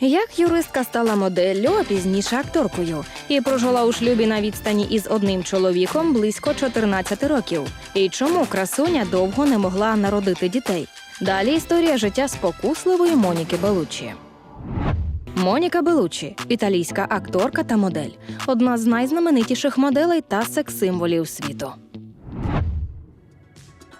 Як юристка стала моделлю, а пізніше акторкою, і прожила у шлюбі на відстані із одним чоловіком близько 14 років. І чому красуня довго не могла народити дітей? Далі історія життя спокусливої Моніки Белучі. Моніка Белучі італійська акторка та модель, одна з найзнаменитіших моделей та секс-символів світу.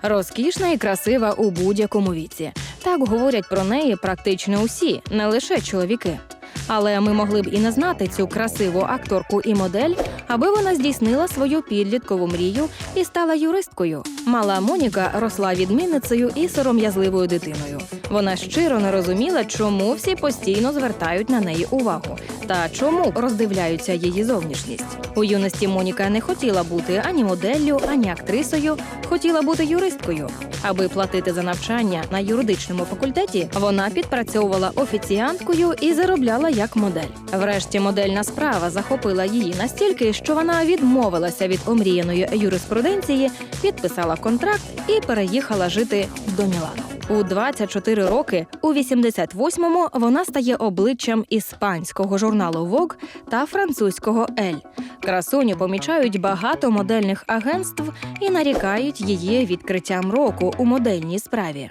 Розкішна і красива у будь-якому віці. Так говорять про неї практично усі, не лише чоловіки. Але ми могли б і не знати цю красиву акторку і модель, аби вона здійснила свою підліткову мрію і стала юристкою. Мала Моніка росла відмінницею і сором'язливою дитиною. Вона щиро не розуміла, чому всі постійно звертають на неї увагу та чому роздивляються її зовнішність. У юності Моніка не хотіла бути ані моделлю, ані актрисою, хотіла бути юристкою. Аби платити за навчання на юридичному факультеті, вона підпрацьовувала офіціанткою і заробляла як модель. Врешті модельна справа захопила її настільки, що вона відмовилася від омріяної юриспруденції, підписала контракт і переїхала жити до Мілану. У 24 роки, у 88-му вона стає обличчям іспанського журналу Vogue та французького Ель. Красуню помічають багато модельних агентств і нарікають її відкриттям року у модельній справі.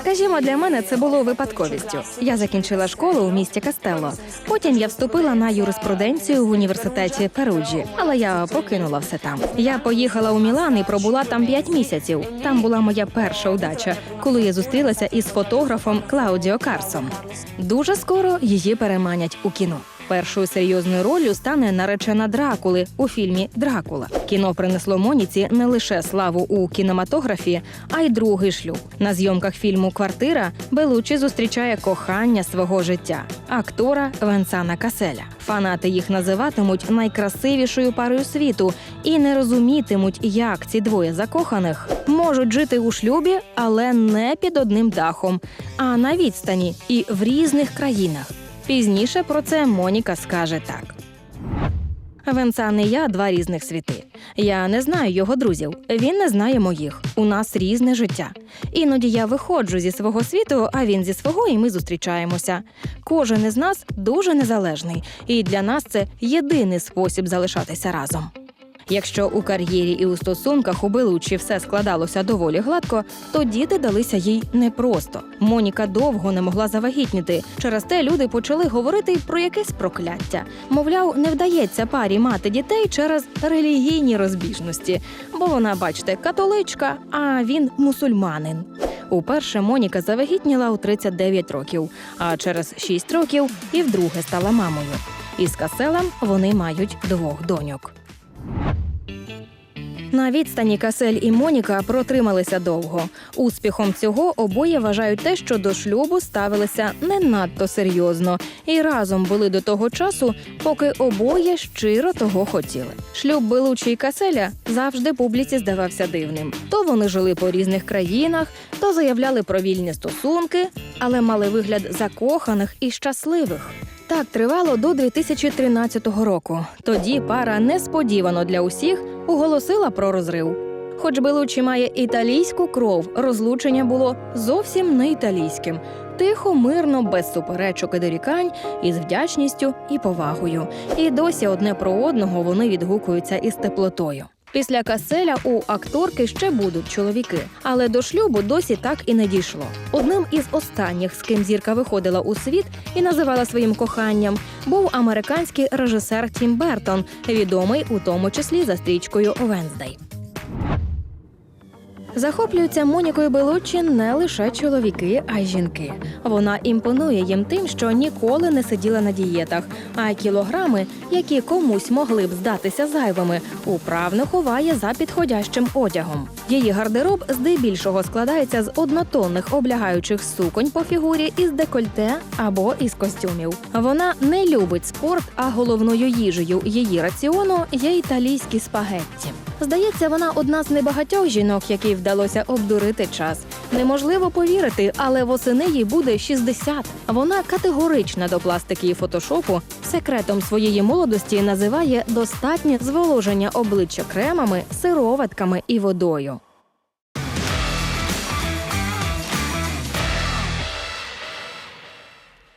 Скажімо, для мене це було випадковістю. Я закінчила школу у місті Кастелло. Потім я вступила на юриспруденцію в університеті Перуджі, але я покинула все там. Я поїхала у Мілан і пробула там 5 місяців. Там була моя перша удача, коли я зустрілася із фотографом Клаудіо Карсом. Дуже скоро її переманять у кіно. Першою серйозною роллю стане наречена Дракули у фільмі Дракула. Кіно принесло Моніці не лише славу у кінематографі, а й другий шлюб. На зйомках фільму Квартира Белучі зустрічає кохання свого життя актора Венсана Каселя. Фанати їх називатимуть найкрасивішою парою світу і не розумітимуть, як ці двоє закоханих можуть жити у шлюбі, але не під одним дахом, а на відстані і в різних країнах. Пізніше про це Моніка скаже так. Венсан і я два різних світи. Я не знаю його друзів, він не знає моїх. У нас різне життя. Іноді я виходжу зі свого світу, а він зі свого, і ми зустрічаємося. Кожен із нас дуже незалежний, і для нас це єдиний спосіб залишатися разом. Якщо у кар'єрі і у стосунках у Белучі все складалося доволі гладко, то діти далися їй непросто. Моніка довго не могла завагітніти. Через те люди почали говорити про якесь прокляття. Мовляв, не вдається парі мати дітей через релігійні розбіжності, бо вона, бачите, католичка, а він мусульманин. Уперше Моніка завагітніла у 39 років, а через 6 років і вдруге стала мамою. Із Каселем вони мають двох доньок. На відстані Касель і Моніка протрималися довго. Успіхом цього обоє вважають те, що до шлюбу ставилися не надто серйозно і разом були до того часу, поки обоє щиро того хотіли. Шлюб Белучі і Каселя завжди публіці здавався дивним. То вони жили по різних країнах, то заявляли про вільні стосунки, але мали вигляд закоханих і щасливих. Так тривало до 2013 року. Тоді пара несподівано для усіх оголосила про розрив. Хоч Белучі має італійську кров, розлучення було зовсім не італійським. Тихо, мирно, без суперечок і дорікань, із вдячністю і повагою. І досі одне про одного вони відгукуються із теплотою. Після Каселя у акторки ще будуть чоловіки, але до шлюбу досі так і не дійшло. Одним із останніх, з ким зірка виходила у світ і називала своїм коханням, був американський режисер Тім Бертон, відомий у тому числі за стрічкою Венздей. Захоплюються Монікою Белуччі не лише чоловіки, а й жінки. Вона імпонує їм тим, що ніколи не сиділа на дієтах, а кілограми, які комусь могли б здатися зайвими, управно ховає за підходящим одягом. Її гардероб здебільшого складається з однотонних облягаючих суконь по фігурі із декольте або із костюмів. Вона не любить спорт, а головною їжею її раціону є італійські спагетті. Здається, вона одна з небагатьох жінок, якій вдалося обдурити час. Неможливо повірити, але восени їй буде 60. Вона категорична до пластики і фотошопу. Секретом своєї молодості називає достатнє зволоження обличчя кремами, сироватками і водою.